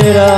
तेरा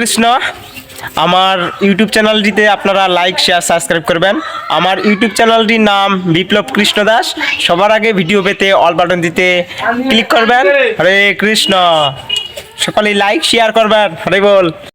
কৃষ্ণ, আমার ইউটিউব চ্যানেলটিতে আপনারা লাইক শেয়ার সাবস্ক্রাইব করবেন। আমার ইউটিউব চ্যানেলটির নাম বিপ্লব কৃষ্ণ দাস। সবার আগে ভিডিও পেতে অল বাটন দিতে ক্লিক করবেন। হরে কৃষ্ণ। সকলেই লাইক শেয়ার করবেন। হরে বল।